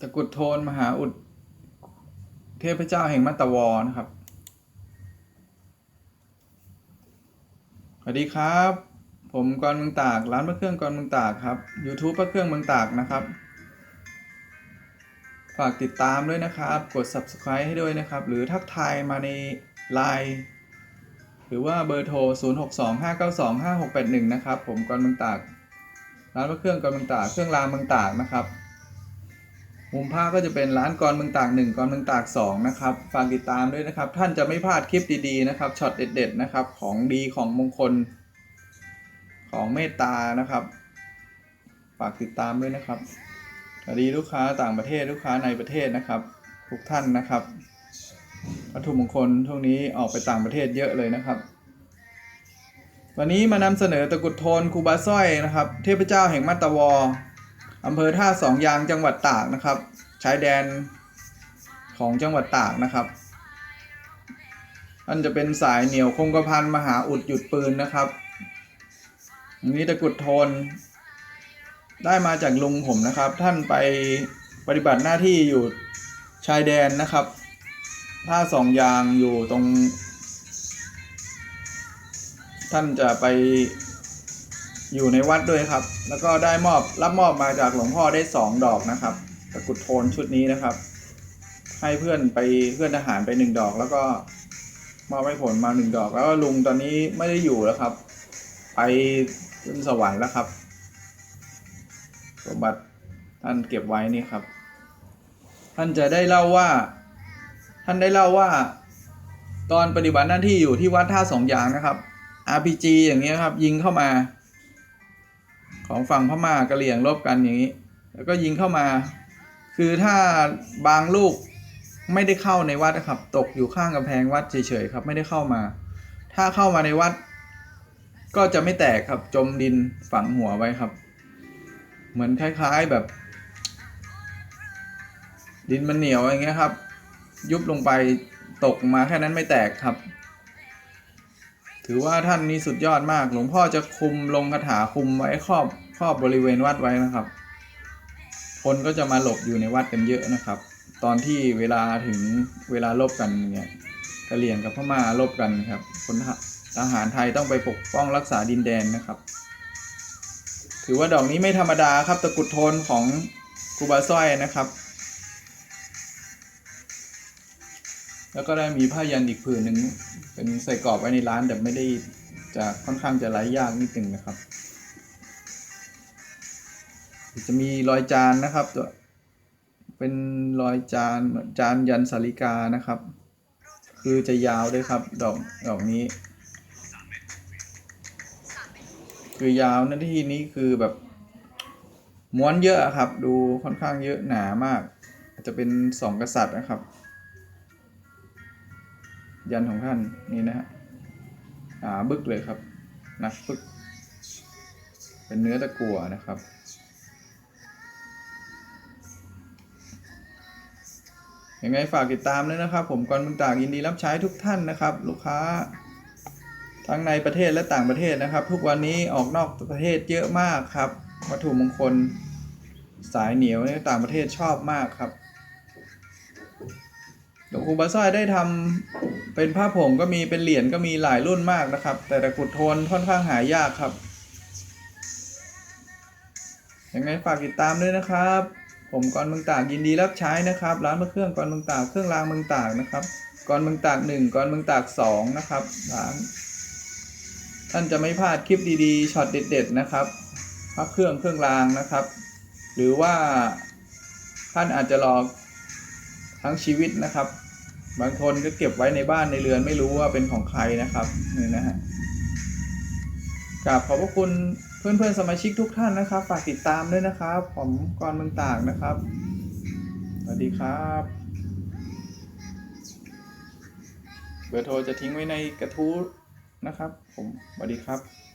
ตะกุดโทนมหาอุด เทพเจ้าแห่งมัตตวรนะครับ สวัสดีครับ ผมกรเมืองตาก ร้านพระเครื่องกรเมืองตากครับ YouTube พระเครื่องเมืองตากนะครับ ฝากติดตามด้วยนะครับ กด subscribe ให้ด้วยนะครับ หรือทักทายมาใน Line หรือว่าเบอร์โทร 0625925681 นะครับ ผมกรเมืองตาก ร้านพระเครื่องกรเมืองตาก เครื่องรางเมืองตากนะครับ มุมภาพก็จะเป็นร้านกรเมืองตาก1กรเมืองตาก2นะครับฝากติดตามด้วยนะครับ ท่านจะไม่พลาดคลิปดีๆนะครับช็อตเด็ดๆนะครับของดีของมงคล ของเมตตานะครับ ฝากติดตามด้วยนะครับสวัสดีลูกค้าต่างประเทศลูกค้าในประเทศนะครับ ทุกท่านนะครับวัตถุมงคลช่วงนี้ออกไปต่างประเทศเยอะเลยนะครับ วันนี้มานำเสนอตะกุดโทนครูบาสร้อยนะครับ เทพเจ้าแห่งมัตตวออำเภอท่าสองยางจังหวัดตากนะครับ ชายแดนของจังหวัดตากนะครับอันจะเป็นสายเหนียวคงกระพันมหาอุดหยุดปืนนะครับอันนี้ตะกุดโทน ได้มาจากลุงผมนะครับ ท่านไปปฏิบัติหน้าที่อยู่ชายแดนนะครับท่าสองยางอยู่ตรง ท่านจะไปอยู่ในวัดด้วยครับ แล้วก็ได้มอบรับมอบมาจากหลวงพ่อได้สองดอกนะครับ ตะกรุดโทนชุดนี้นะครับ ให้เพื่อนไปเพื่อนทหารไปหนึ่งดอก แล้วก็มอบให้ผลมาหนึ่งดอก แล้วก็ลุงตอนนี้ไม่ได้อยู่แล้วครับ ไปขึ้นสวรรค์แล้วครับสมบัติท่านเก็บไว้นี่ครับ ท่านจะได้เล่าว่า ท่านได้เล่าว่า ตอนปฏิบัติหน้าที่อยู่ที่วัดท่าสองยางนะครับ RPG อย่างเงี้ยครับ ยิงเข้ามา ของฝั่งพม่ากะเหรี่ยงรบกันอย่างนี้ แล้วก็ยิงเข้ามา คือถ้าบางลูกไม่ได้เข้าในวัดนะครับ ตกอยู่ข้างกำแพงวัดเฉยๆครับ ไม่ได้เข้ามา ถ้าเข้ามาในวัด ก็จะไม่แตกครับ จมดินฝังหัวไว้ครับ เหมือนคล้ายๆแบบ ดินมันเหนียวอย่างเงี้ยครับ ยุบลงไปตกมาแค่นั้นไม่แตกครับ ถือว่าท่านนี้สุดยอดมาก หลวงพ่อจะคุมลงคาถาคุมไว้ครอบครอบบริเวณวัดไว้นะครับ คนก็จะมาหลบอยู่ในวัดกันเยอะนะครับ ตอนที่เวลาถึงเวลาลบกันเนี่ยกะเหรี่ยงกับพม่าลบกันครับคนทหารไทยต้องไปปกป้องรักษาดินแดนนะครับ ถือว่าดอกนี้ไม่ธรรมดาครับตะกุดโทนของครูบาสร้อยนะครับ แล้วก็ได้มีผ้ายันอีกผืนหนึ่งเป็นใส่กรอบไว้ในร้านแต่ไม่ได้จะค่อนข้างจะไร้ยากนิดนึงนะครับ จะมีรอยจานนะครับตัวเป็นรอยจานเหมือนจานยันสาริกานะครับ คือจะยาวด้วยครับดอกดอกนี้ คือยาวนาที่นี้คือแบบม้วนเยอะครับ ดูค่อนข้างเยอะหนามาก อาจจะเป็นสองกษัตริย์นะครับ ยันของท่านนี่นะฮะหนาบึกเลยครับหนักบึก เป็นเนื้อตะกั่วนะครับ ยังไงฝากติดตามด้วยนะครับ ผมกรมึงตากยินดีรับใช้ทุกท่านนะครับ ลูกค้า ทั้งในประเทศและต่างประเทศนะครับ ทุกวันนี้ออกนอกประเทศเยอะมากครับ วัตถุมงคลสายเหนียวในต่างประเทศชอบมากครับหลวงปู่บาซ่อยได้ทำเป็นผ้าผงก็มีเป็นเหรียญก็มีหลายรุ่นมากนะครับ แต่ตะกุดโทนค่อนข้างหายากครับยังไงฝากติดตามด้วยนะครับ ผมกรเมืองตากยินดีรับใช้นะครับ ร้านพระเครื่องกรเมืองตากเครื่องรางเมืองตากนะครับกรเมืองตากหนึ่งกรเมืองตากสองนะครับร้านท่านจะไม่พลาดคลิปดีๆช็อตเด็ด ๆ นะครับพระเครื่องเครื่องรางนะครับ หรือว่าท่านอาจจะรอทั้งชีวิตนะครับ บางคนก็เก็บไว้ในบ้านในเรือนไม่รู้ว่าเป็นของใครนะครับนี่นะฮะ กราบขอบพระคุณเพื่อนๆสมาชิกทุกท่านนะครับ ฝากติดตามด้วยนะครับ ผมกรเมืองตากนะครับ สวัสดีครับ เบอร์โทรจะทิ้งไว้ในกระทู้นะครับ ผมสวัสดีครับ